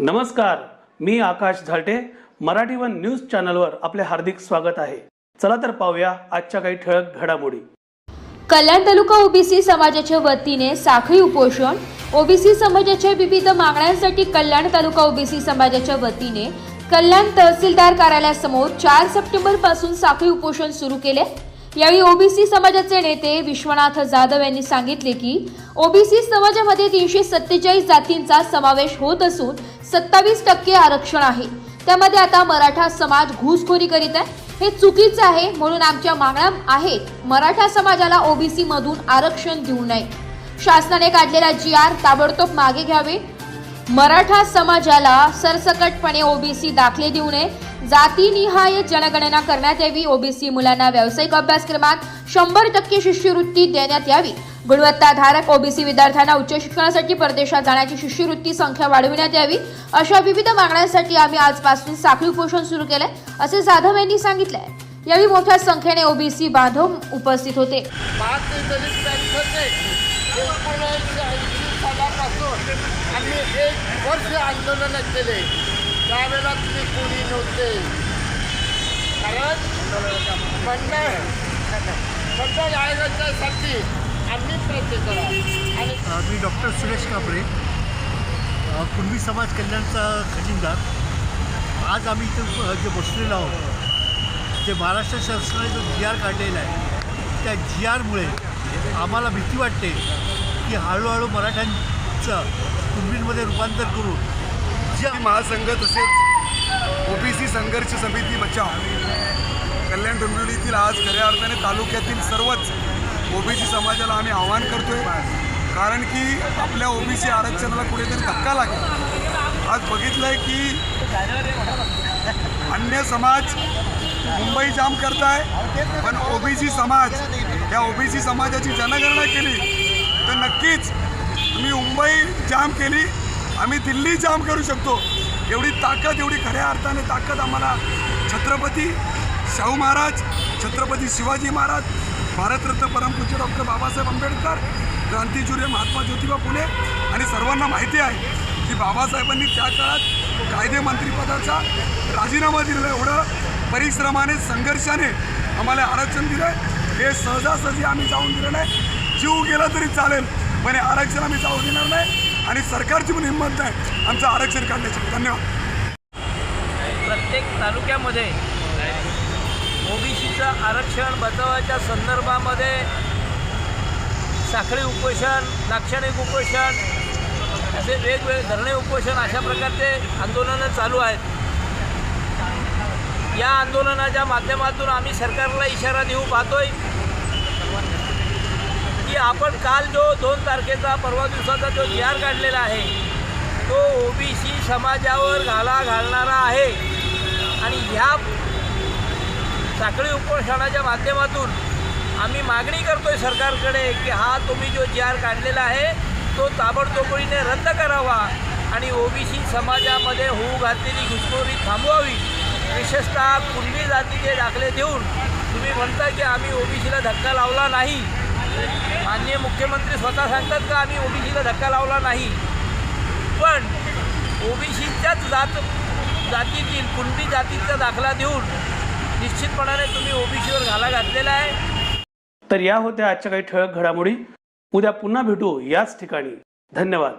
नमस्कार मी Akash Zalte. Marathi one news चॅनलवर आपले हार्दिक स्वागत आहे. चला तर पाहूया आजच्या काही ठळक घडामोडी. कल्याण तालुका ओबीसी समाजाच्या वतीने साखळी उपोषण. ओबीसी समाजाच्या विविध मागण्यांसाठी कल्याण तालुका ओबीसी समाजाच्या वतीने कल्याण तहसीलदार कार्यालयासमोर चार सप्टेंबरपासून साखळी उपोषण सुरू केले. यावेळी ओबीसी समाजाचे नेते विश्वनाथ जाधव यांनी सांगितले की ओबीसी समाजामध्ये तीनशे सत्तेचाळीस जातींचा समावेश होत असून सत्तावीस टक्के आरक्षण आहे. त्यामध्ये आता मराठा समाज घुसखोरी करीत आहे. हे चुकीचं आहे म्हणून आमच्या मागण्या आहेत. मराठा समाजाला ओबीसी मधून आरक्षण देऊ नये. शासनाने काढलेला जी आर ताबडतोब मागे घ्यावे. मराठा समाजाला सरसकटपणे ओबीसी दाखले देऊ नये. जातीनिहाय जनगणना करण्यात यावी. ओबीसी मुलांना व्यावसायिक अभ्यासक्रमात शंभर टक्के शिष्यवृत्ती देण्यात यावी. गुणवत्ताधारक ओबीसी विद्यार्थ्यांना उच्च शिक्षणासाठी परदेशात जाण्याची शिष्यवृत्ती संख्या वाढविण्यात यावी. अशा विविध मागण्यांसाठी आम्ही आजपासून साखळी उपोषण सुरू केले असे जाधव यांनी सांगितले यावेळी मोठ्या संख्येने ओबीसी बांधव उपस्थित होते. आम्ही एक वर्ष आंदोलन केले त्यावेळेला तुम्ही कोणी नव्हते कारण मंडळ मंडळ आयोगाच्यासाठी आम्ही प्रयत्न करा आणि मी डॉक्टर सुरेश कांबळे कुणबी समाज कल्याणचा खजिनदार. आज आम्ही इथं जे बसलेलो आहोत जे महाराष्ट्र शासनाने जो जी आर काढलेला आहे त्या जी आरमुळे आम्हाला भीती वाटते की हळूहळू मराठ्यांचं कुणबींमध्ये रूपांतर करून जे महासंघ तसेच ओबीसी संघर्ष समिती बचाव. कल्याण डोंबिवलीतील आज खऱ्या अर्थाने तालुक्यातील सर्वच ओबीसी समाजाला आम्ही आवाहन करतोय. कारण की आपल्या ओबीसी आरक्षणाला कुठेतरी धक्का लागेल. आज बघितलं आहे की अन्य समाज मुंबई जाम करताय पण ओबीसी समाज या ओबीसी समाजाची जनगणना केली तर नक्कीच तुम्ही मुंबई जाम केली. आम्ही दिल्ली जाम करू शकतो. एवढी ताकद एवढी खऱ्या अर्थाने ताकद आम्हाला. छत्रपती शाहू महाराज छत्रपती शिवाजी महाराज भारतरत्न परमपूज्य डॉक्टर बाबासाहेब आंबेडकर क्रांतीसूर्य महात्मा ज्योतिबा फुले आणि सर्वांना माहिती आहे की बाबासाहेबांनी त्या काळात कायदेमंत्रीपदाचा राजीनामा दिलेला आहे. एवढं परिश्रमाने संघर्षाने आम्हाला आरक्षण दिलं आहे हे सहजासहजी आम्ही जाऊन दिलं नाही जीव गेला तरी चालेल पण आरक्षण आम्ही जाऊ देणार नाही. आणि सरकारची पण हिंमत नाही. आमचं आरक्षण काढण्याची. धन्यवाद. प्रत्येक तालुक्यामध्ये ओबीसीचं आरक्षण बचावाच्या संदर्भामध्ये साखळी उपोषण लाक्षणिक उपोषण असे वेगवेगळे धरणे उपोषण अशा प्रकारचे आंदोलनं चालू आहेत. या आंदोलनाच्या माध्यमातून आम्ही सरकारला इशारा देऊ पाहतोय. की आपण काल जो दोन तारखेचा परवा दिवसाचा जो जी आर काढलेला आहे तो ओबीसी समाजावर घाला घालणारा आहे. आणि ह्या साखळी उपोषणाच्या माध्यमातून आम्ही मागणी करतो आहे सरकारकडे की हा तुम्ही जो जी आर काढलेला आहे तो ताबडतोबीने रद्द करावा आणि ओबीसी समाजामध्ये होऊ घातलेली घुसखोरी थांबवावी. विशेषतः कुणबी जातीचे दाखले देऊन तुम्ही म्हणता की आम्ही ओबीसीला धक्का लावला नाही. माननीय मुख्यमंत्री स्वतः सांगतात का आम्ही ओबीसीला धक्का लावला नाही. पण ओबीसीच्याच जात जातीतील कुणबी जातीचा दाखला देऊन निश्चितपणाने तुम्ही ओबीसीवर घाला घातलेला आहे. तर या होत्या आजच्या काही ठळक घडामोडी. उद्या पुन्हा भेटू याच ठिकाणी. धन्यवाद.